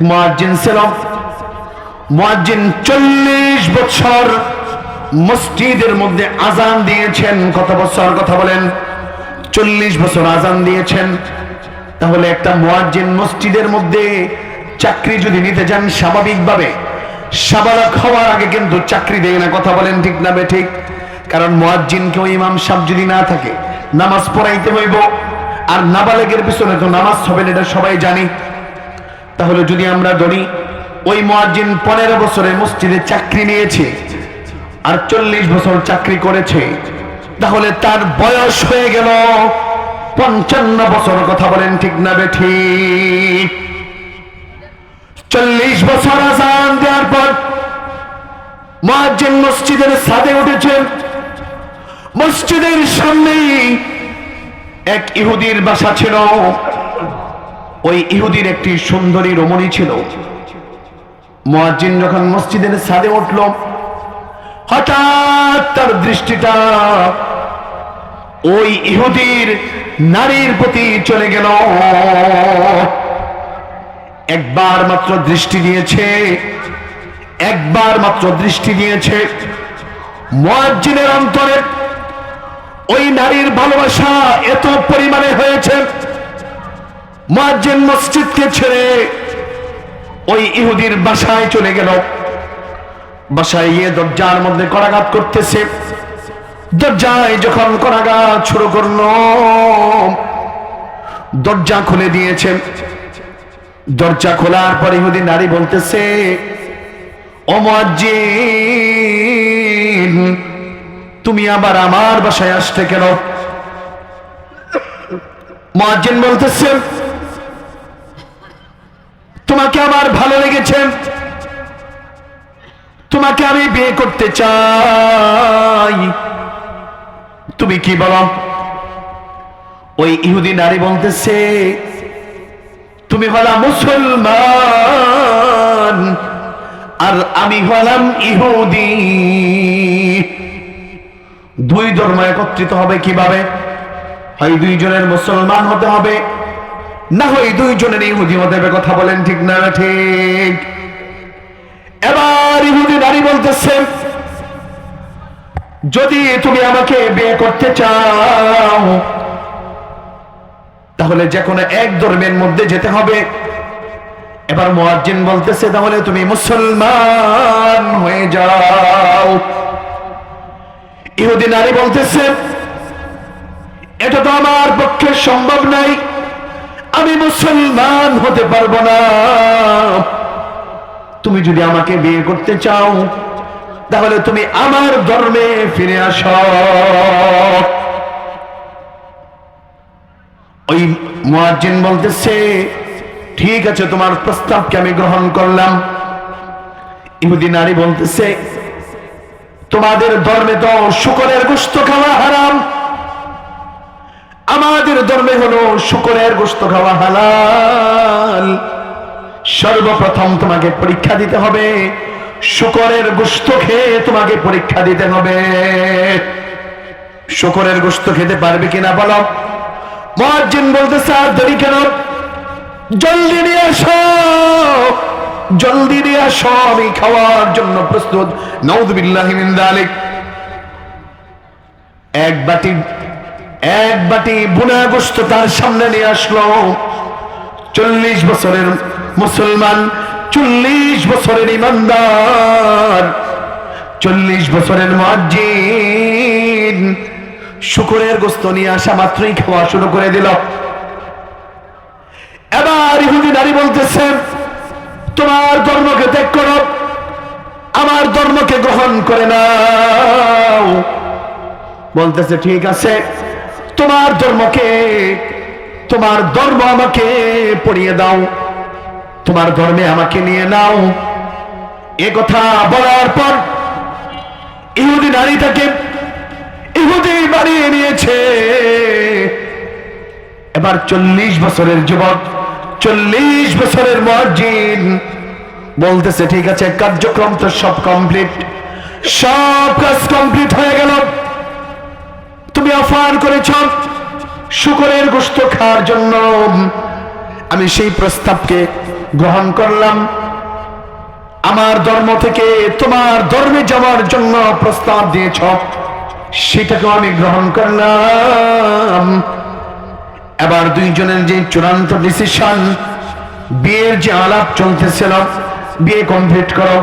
চাকরি যদি নিতে যান স্বাভাবিকভাবে সাবালক হওয়ার আগে কিন্তু চাকরি দেয় না। কথা বলেন ঠিক না ঠিক? কারণ মুয়াজ্জিন কেউ ইমাম সাহেব যদি না থাকে, নামাজ পড়াইতে হইব। আর নাবালেগের পিছনে তো নামাজ হবে না, এটা সবাই জানি। তাহলে যদি আমরা ধরি, ওই মুয়াজ্জিন পনেরো বছরে মসজিদে চাকরি নিয়েছে আর চল্লিশ বছর চাকরি করেছে, তাহলে তার বয়স হয়ে গেল পঞ্চান্ন বছর। কথা বলেন ঠিক না বে ঠিক চল্লিশ বছর আজান দেওয়ার পর মুয়াজ্জিন মসজিদের ছাদে উঠেছেন মসজিদের সামনেই এক ইহুদির বাসা ছিল। ওই ইহুদির একটি সুন্দরী রমণী ছিল। মুয়াজ্জিন যখন মসজিদের ছাদে উঠল, হঠাৎ তার দৃষ্টিটা ওই ইহুদির নারীর প্রতি চলে গেল। একবার মাত্র দৃষ্টি দিয়েছে, একবার মাত্র দৃষ্টি দিয়েছে। মুয়াজ্জিনের অন্তরে ওই নারীর ভালোবাসা এত পরিমাণে হয়েছে মুয়াজ্জিন মসজিদকে ছেড়ে ওই ইহুদির বাসায় চলে গেল। বাসায় গিয়ে দরজার মধ্যে করাঘাত করতেছে। দরজায় যখন করাঘাত শুরু করল, দরজা খুলে দিয়েছে। দরজা খোলার পর ইহুদি নারী বলতেছে, ও মুয়াজ্জিন তুমি আবার আমার বাসায় আসতে কেন? মুয়াজ্জিন বলতেছে তোমাকে আমার ভালো লেগেছে। তোমাকে আমি বিয়ে করতে চাই। তুমি কি বলো? ওই ইহুদি নারী বলতেছে, তুমি হলা মুসলমান, আর আমি হলাম ইহুদি। দুই ধর্ম একত্রিত হবে কীভাবে? হয় দুইজনের মুসলমান হতে হবে। না হয় দুইজনের ইহুদি হবে কথা বলেন, ঠিক না ঠিক? এবার ইহুদি নারী বলতেছে, যদি তুমি আমাকে বিয়ে করতে চাও, তাহলে যে কোনো এক ধর্মের মধ্যে যেতে হবে। এবার মুয়াজ্জিন বলতেছে, তাহলে তুমি মুসলমান হয়ে যাও। ইহুদি নারী বলতেছে, এটা তো আমার পক্ষে সম্ভব নাই। আমি মুসলমান হতে পারব না। তুমি যদি আমাকে বিয়ে করতে চাও, তাহলে তুমি আমার ধর্মে ফিরে আস। ওই মুয়াজ্জিন বলতেছে, ঠিক আছে, তোমার প্রস্তাবকে আমি গ্রহণ করলাম। ইহুদি নারী বলতেছে, তোমাদের ধর্মে তো শুকরের গোস্ত খাওয়া হারাম আমাদের ধর্মে হলো শুকরের গোস্ত খাওয়া হালাল। সর্বপ্রথম তোমাকে পরীক্ষা দিতে হবে, শুকরের গোস্ত খেয়ে তোমাকে পরীক্ষা দিতে হবে। শুকরের গোস্ত খেতে পারবে কিনা বলো? মহাজিন বলতে স্যার দেরি কেন? জলদি নিয়ে আসো, জলদি নিয়ে আসো, আমি খাওয়ার জন্য প্রস্তুত। নৌদুবিল্লাহ দালিক। এক বাটি এক বাটি বুনা গোস্ত তার সামনে নিয়ে আসলো। চল্লিশ বছরের মুসলমান, চল্লিশ বছরের ইমানদার, চল্লিশ বছরের মসজিদ শুকুরের গোস্ত নিয়ে আসা মাত্রই খাওয়া শুরু করে দিল। এবার ইহুদি নারী বলতেছে, তোমার ধর্মকে ত্যাগ করো, আমার ধর্মকে গ্রহণ করে নাও। বলতেছে, ঠিক আছে। তোমার ধর্মকে, তোমার ধর্ম আমাকে পড়িয়ে দাও, তোমার ধর্মে আমাকে নিয়ে নাও। এ কথা বলার পর ইহুদি নারীটাকে ইহুদি বানিয়ে নিয়েছে। এবার চল্লিশ বছরের যুবক, চল্লিশ বছরের মসজিদ বলতেছে, ঠিক আছে, কার্যক্রম তো সব কমপ্লিট সব কাজ কমপ্লিট হয়ে গেল অফার করেছ, শুকরের গোস্ত খাওয়ার জন্য। আমি সেই প্রস্তাবকে গ্রহণ করলাম। আমার ধর্ম থেকে তোমার ধর্মে যাওয়ার জন্য প্রস্তাব দিয়েছ, সেটাকেও আমি গ্রহণ করলাম। এবার দুইজনের যে চূড়ান্ত ডিসিশন বিয়ের যে আলাপ চলতেছিল, বিয়ে কমপ্লিট করো।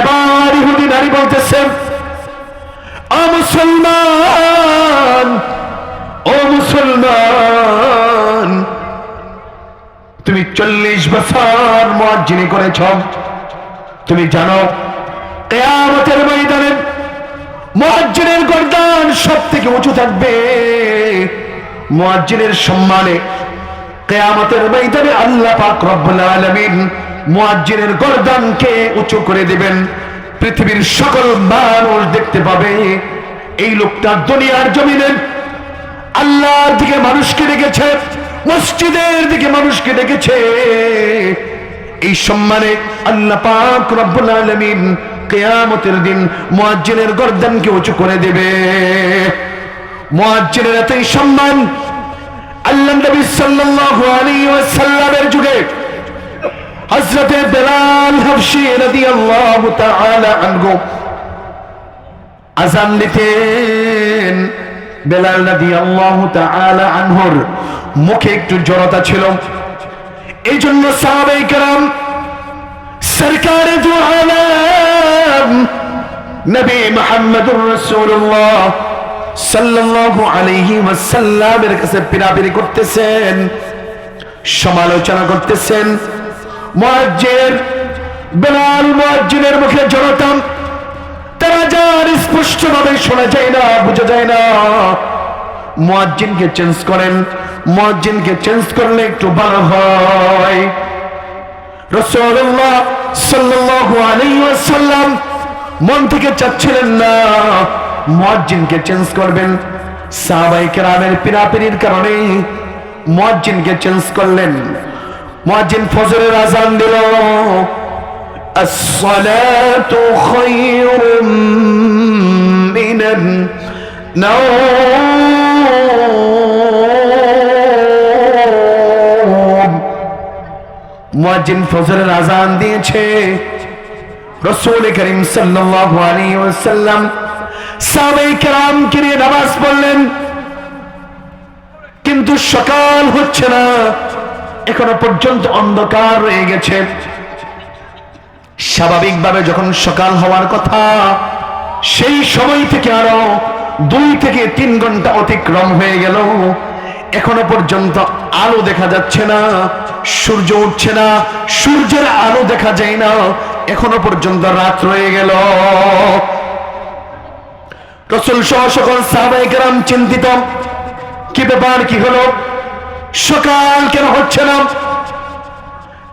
এবার ইহুদি নারী বলতেছে ও মুসলমান ও মুসলমান, তুমি চল্লিশ বছর মুয়াজ্জিনি করেছ। তুমি জানো, কেয়ামতের ময়দানে মুয়াজ্জিনের গর্দান সব থেকে উঁচু থাকবে। মুয়াজ্জিনের সম্মানে কেয়ামতের ময়দানে আল্লাহ পাক রব্বুল আলামিন মুয়াজ্জিনের গর্দানকে উঁচু করে দিবেন। পৃথিবীর সকল মানুষ দেখতে পাবে, এই লোকটা দুনিয়ার জমিনে আল্লাহর দিকে মানুষকে ডেকেছে, মসজিদের দিকে মানুষকে ডেকেছে। এই সম্মানে আল্লাহ পাক রব্বুল আলামিন কিয়ামতের দিন মুয়াজ্জিনের গর্দানকে উঁচু করে দেবে। মুয়াজ্জিনের এতই সম্মান আল্লাহ নবী সাল্লাল্লাহু আলাইহি ওয়াসাল্লামের যুগে হযরতে বেলাল হাবশী রাদিয়াল্লাহু তাআলা আনহু আজান দিতেন বেলাল রাদিয়াল্লাহু তাআলা আনহুর মুখে একটু জড়তা ছিল এই জন্য সাহাবাই کرام সরকার দু আলম নবী মুহাম্মদুর রাসূলুল্লাহ সাল্লাল্লাহু আলাইহি ওয়াসাল্লামের কাছে পিরাপিরি করতেছেন সমালোচনা করতেছেন মুয়াজ্জির বেলাল মুয়াজ্জিনের মুখে জড়তা তারা যার স্পষ্ট ভাবে শোনা যায় না, বোঝা যায় না। মুয়াজ্জিনকে চেঞ্জ করেন, মুয়াজ্জিনকে চেঞ্জ করলে একটু ভালো হয়। রাসূলুল্লাহ সাল্লাল্লাহু আলাইহি ওয়াসাল্লাম মন থেকে চাচ্ছিলেন না, মুয়াজ্জিনকে চেঞ্জ করবেন। সাহাবায়ে কেরামের পিরাপিরির কারণে মুয়াজ্জিনকে চেঞ্জ করলেন। মুয়াজ্জিন ফজরের আজান দিল الصلاة خير من النوم মুয়াজ্জিন ফজরের আজান দিয়েছে রসুল করিম সাল্লাল্লাহু আলাইহি ওয়াসাল্লাম সাহাবায়ে কেরামকে নিয়ে নামাজ পড়লেন কিন্তু সকাল হচ্ছে না এখনও পর্যন্ত অন্ধকার রয়ে গেছে। স্বাভাবিকভাবে যখন সকাল হওয়ার কথা, সেই সময় থেকে আরও দুই থেকে তিন ঘণ্টা অতিক্রম হয়ে গেল। এখনও পর্যন্ত আলো দেখা যাচ্ছে না, সূর্য উঠছে না, সূর্যের আলো দেখা যায় না, এখনও পর্যন্ত রাত রয়ে গেল। রসুল সহ সকল সাহাবাইকেরাম চিন্তিত, কি ব্যাপার, কি হলো? সকাল কেন হচ্ছে না?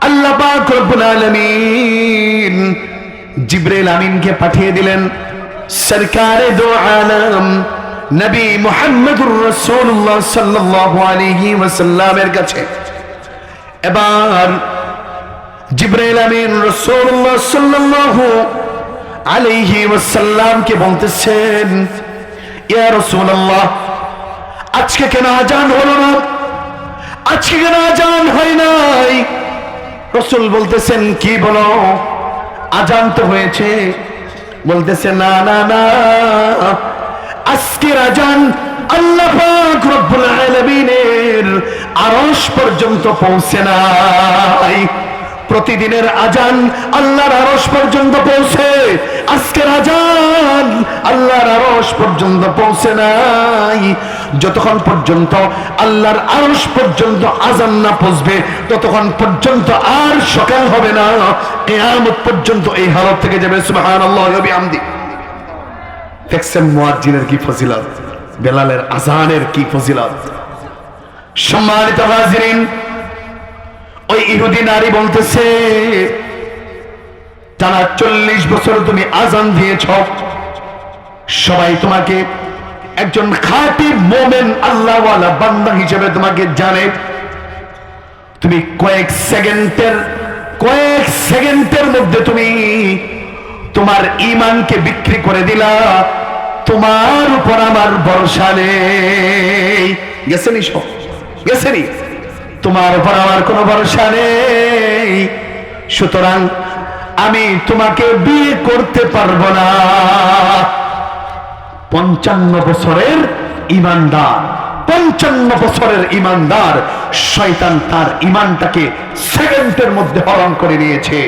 আল্লাহ পাক রব্বুল আলামিন আমিনকে পাঠিয়ে দিলেন, সরকারে দো আলম নবী মুহাম্মদুর রাসূলুল্লাহ সাল্লাল্লাহু আলাইহি কাছে। এবার জিবরাইল আমিন রাসূলুল্লাহ সাল্লাল্লাহু আলাইহি ওয়াসাল্লামকে বলতেছেন, ইয়া রাসূলুল্লাহ, আজকে কেন আজান হলো না? রসুল বলতেছেন, কি বলো? আজান তো হয়েছে। বলতেছে, না না না। আজকের আজান আল্লাহ পাক রব্বুল আলামিনের আরশ পর্যন্ত পৌঁছে নাই। প্রতিদিনের আজান আল্লাহর আরশ পর্যন্ত পৌঁছে। আজকের আজান আল্লাহর আরশ পর্যন্ত পৌঁছে নাই। যতক্ষণ পর্যন্ত আল্লাহর আরশ পর্যন্ত আজান না পৌঁছবে, ততক্ষণ পর্যন্ত আর সকাল হবে না। কিয়ামত পর্যন্ত এই হালত থেকে যাবে, সুবহানাল্লাহ ওয়া বিহামদি দেখছেন মুয়াজ্জিনের কি ফজিলত? বেলালের আজানের কি ফজিলত? সম্মানিত হাজিরিন ওই ইহুদি নারী বলতেছে টানা চল্লিশ বছর তুমি আজান দিয়েছ, সবাই তোমাকে একজন খাঁটি মোমেন আল্লাহওয়ালা বান্দা হিসেবে তোমাকে জানে। তুমি কয়েক সেকেন্ডের কয়েক সেকেন্ডের মধ্যে তুমি তোমার ইমানকে বিক্রি করে দিলা। তোমার উপর আমার ভরসা নেই। গেছেনি সব? গেছেনি তোমার উপর আমার কোনো ভরসা নেই। সুতরাং আমি তোমাকে বিয়ে করতে পারব না। পঞ্চান্ন বছরের ইমানদার, পঞ্চান্ন বছরের ইমানদার শয়তান তার ইমানটাকে সেকেন্ডের মধ্যে হরণ করে নিয়েছে।